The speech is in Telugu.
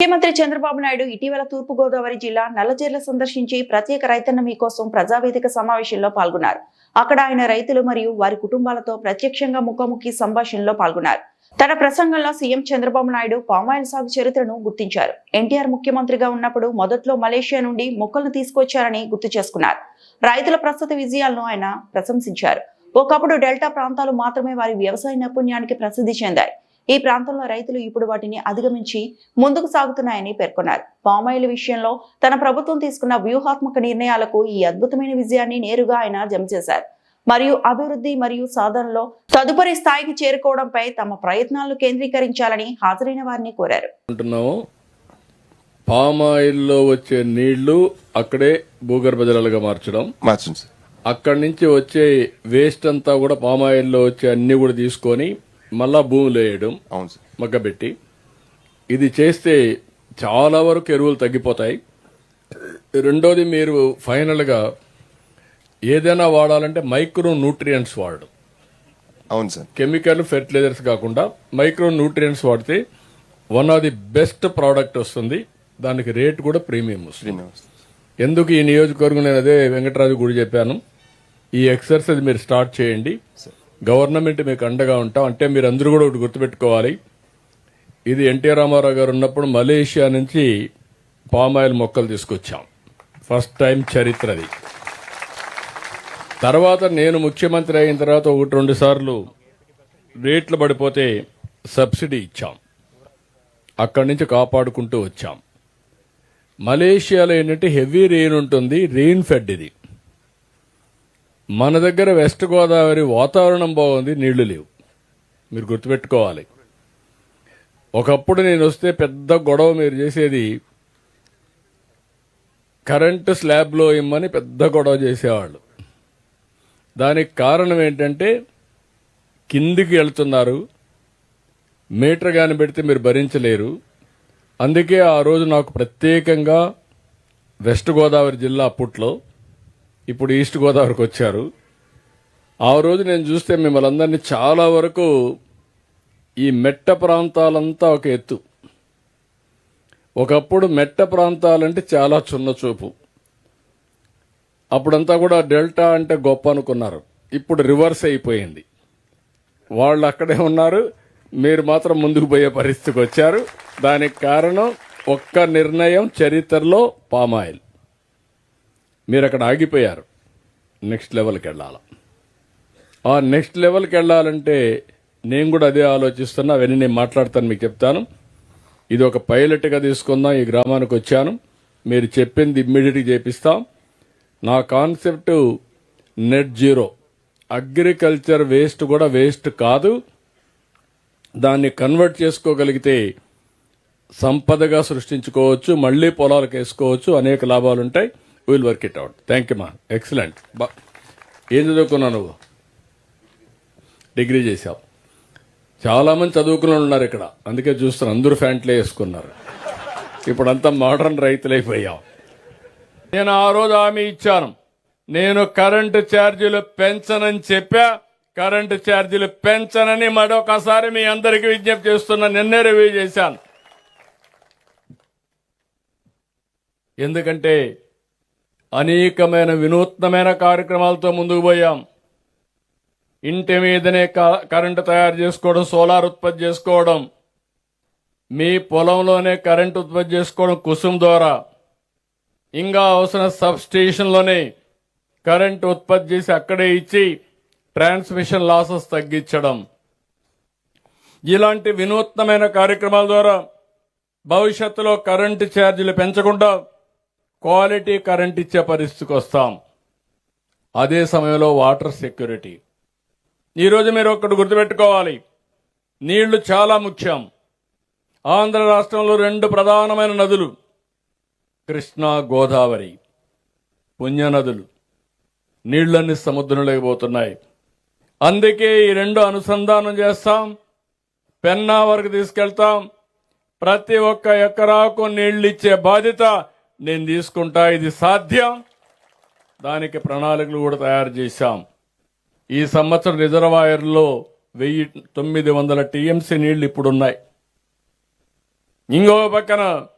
ముఖ్యమంత్రి చంద్రబాబు నాయుడు ఇటీవల తూర్పుగోదావరి జిల్లా నల్లజర్ల సందర్శించి ప్రత్యేక రైతన్న మీకోసం ప్రజావేదిక సమావేశంలో పాల్గొన్నారు. అక్కడ ఆయన రైతులు మరియు వారి కుటుంబాలతో ప్రత్యక్షంగా ముఖాముఖి సంభాషణలో పాల్గొన్నారు. తన ప్రసంగంలో సీఎం చంద్రబాబు నాయుడు పామాయిల్ సాగు చరిత్రను గుర్తించారు. ఎన్టీఆర్ ముఖ్యమంత్రిగా ఉన్నప్పుడు మొదట్లో మలేషియా నుండి మొక్కలను తీసుకొచ్చారని గుర్తు చేసుకున్నారు. రైతుల ప్రస్తుత విజయాలను ఆయన ప్రశంసించారు. ఒకప్పుడు డెల్టా ప్రాంతాలు మాత్రమే వారి వ్యవసాయ నైపుణ్యానికి ప్రసిద్ధి చెందాయి. ఈ ప్రాంతంలో రైతులు ఇప్పుడు వాటిని అధిగమించి ముందుకు సాగుతున్నాయని పేర్కొన్నారు. పామాయిల్ విషయంలో తన ప్రభుత్వం తీసుకున్న వ్యూహాత్మక నిర్ణయాలకు ఈ అద్భుతమైన విజయాన్ని నేరుగా ఆయన జమ చేశారు. మరియు అభివృద్ధి మరియు సాధనలో తదుపరి స్థాయికి చేరుకోవడంపై తమ ప్రయత్నాలను కేంద్రీకరించాలని హాజరైన వారిని కోరారు. అంటున్నాము. పామ్ ఆయిల్లో వచ్చే నీళ్ళు అక్కడే భూగర్భ జలాలుగా మార్చడం. మార్చండి అక్కడి నుంచి వచ్చే వేస్ట్ అంతా కూడా పామ్ ఆయిల్లో వచ్చే అన్ని కూడా తీసుకొని మళ్ళా భూమిలో వేయడం అవును సార్. మగ్గబెట్టి ఇది చేస్తే చాలా వరకు ఎరువులు తగ్గిపోతాయి. రెండోది మీరు ఫైనల్గా ఏదైనా వాడాలంటే మైక్రో న్యూట్రియంట్స్ వాడడం. అవును సార్. కెమికల్ ఫెర్టిలైజర్స్ కాకుండా మైక్రో న్యూట్రియంట్స్ వాడితే one of the best product వస్తుంది. దానికి రేట్ కూడా ప్రీమియం వస్తుంది. ఎందుకు ఈ నియోజకవర్గం నేను అదే వెంకటరాజు గుడి చెప్పాను? ఈ ఎక్సర్సైజ్ మీరు స్టార్ట్ చేయండి. గవర్నమెంట్ మీకు అండగా ఉంటాం. అంటే మీరు అందరూ కూడా ఒకటి గుర్తుపెట్టుకోవాలి. ఇది ఎన్టీ రామారావు గారు ఉన్నప్పుడు మలేషియా నుంచి పామాయిల్ మొక్కలు తీసుకొచ్చాం. ఫస్ట్ టైం చరిత్రది తర్వాత నేను ముఖ్యమంత్రి అయిన తర్వాత ఒకటి రెండు సార్లు రేట్లు పడిపోతే సబ్సిడీ ఇచ్చాం. అక్కడి నుంచి కాపాడుకుంటూ వచ్చాం. మలేషియాలో ఏంటంటే హెవీ రెయిన్ ఉంటుంది. రెయిన్ ఫెడ్ ఇది. మన దగ్గర వెస్ట్ గోదావరి వాతావరణం బాగుంది నీళ్ళు లేవు. మీరు గుర్తుపెట్టుకోవాలి. ఒకప్పుడు నేను వస్తే పెద్ద గొడవ మీరు చేసేది కరెంటు స్లాబ్లో ఇమ్మని పెద్ద గొడవ చేసేవాళ్ళు. దానికి కారణం ఏంటంటే కిందికి వెళ్తున్నారు మీటర్ కాని పెడితే మీరు భరించలేరు. అందుకే ఆ రోజు నాకు ప్రత్యేకంగా వెస్ట్ గోదావరి జిల్లా అప్పట్లో ఇప్పుడు ఈస్ట్ గోదావరికి వచ్చారు. ఆ రోజు నేను చూస్తే మిమ్మల్ని అందరినీ చాలా వరకు ఈ మెట్ట ప్రాంతాలంతా ఒక ఎత్తు. ఒకప్పుడు మెట్ట ప్రాంతాలంటే చాలా చిన్న చూపు. అప్పుడంతా కూడా డెల్టా అంటే గొప్ప అనుకున్నారు. ఇప్పుడు రివర్స్ అయిపోయింది. వాళ్ళు అక్కడే ఉన్నారు. మీరు మాత్రం ముందుకు పోయే పరిస్థితికి వచ్చారు. దానికి కారణం ఒక్క నిర్ణయం చరిత్రలో పామాయిల్. మీరు అక్కడ ఆగిపోయారు. నెక్స్ట్ లెవెల్కి వెళ్ళాలి ఆ నెక్స్ట్ లెవెల్కి వెళ్ళాలంటే నేను కూడా అదే ఆలోచిస్తున్నా అవన్నీ నేను మాట్లాడతాను మీకు చెప్తాను. ఇది ఒక పైలట్గా తీసుకుందాం ఈ గ్రామానికి వచ్చాను. మీరు చెప్పింది ఇమ్మీడియట్గా చేపిస్తాం. నా concept net zero agriculture waste కూడా వేస్ట్ కాదు. దాన్ని కన్వర్ట్ చేసుకోగలిగితే సంపదగా సృష్టించుకోవచ్చు మళ్ళీ పొలాలకు వేసుకోవచ్చు అనేక లాభాలు ఉంటాయి will work it out thank you మా ఎక్సలెంట్ బా ఏం చదువుకున్నావు నువ్వు? డిగ్రీ చేసావు చాలామంది మంది ఉన్నారు ఇక్కడ. అందుకే చూస్తున్నారు అందరూ ఫ్యాంట్లే వేసుకున్నారు. ఇప్పుడంతా మోడర్న్ రైతులైపోయాం నేను ఆ రోజు హామీ ఇచ్చాను. నేను కరెంటు ఛార్జీలు పెంచనని చెప్పా. కరెంటు ఛార్జీలు పెంచనని మరొకసారి మీ అందరికీ విజ్ఞప్తి చేస్తున్నా. నిన్నే రివ్యూ చేశాను. ఎందుకంటే అనేకమైన వినూత్నమైన కార్యక్రమాలతో ముందుకు పోయాం. ఇంటి మీదనే క- కరెంటు తయారు చేసుకోవడం సోలార్ ఉత్పత్తి చేసుకోవడం మీ పొలంలోనే కరెంటు ఉత్పత్తి చేసుకోవడం కుసుమ్ ద్వారా. ఇంకా అవసరం సబ్ కరెంటు కరెంట్ ఉత్పత్తి చేసి అక్కడే ఇచ్చి ట్రాన్స్మిషన్ లాసెస్ తగ్గించడం. ఇలాంటి వినూత్నమైన కార్యక్రమాల ద్వారా భవిష్యత్తులో కరెంటు ఛార్జీలు పెంచకుండా క్వాలిటీ కరెంట్ ఇచ్చే పరిస్థితికి వస్తాం. అదే సమయంలో వాటర్ సెక్యూరిటీ. ఈరోజు మీరు ఒక్కటి గుర్తుపెట్టుకోవాలి. నీళ్ళు చాలా ముఖ్యం. ఆంధ్ర రాష్ట్రంలో రెండు ప్రధానమైన నదులు కృష్ణా గోదావరి పుణ్యనదులు నీళ్ళన్నీ సముద్రంలోకి పోతున్నాయి. అందుకే ఈ రెండు అనుసంధానం చేస్తాం. పెన్నా వరకు తీసుకెళ్తాం. ప్రతి ఒక్క ఎకరాకు నీళ్ళు ఇచ్చే బాధ్యత నేను తీసుకుంటా ఇది సాధ్యం. దానికి ప్రణాళికలు కూడా తయారు చేశాం. ఈ సంవత్సరం రిజర్వాయర్లో వెయ్యి తొమ్మిది వందల టీఎంసీ నీళ్ళు ఇప్పుడున్నాయి. ఇంకో పక్కన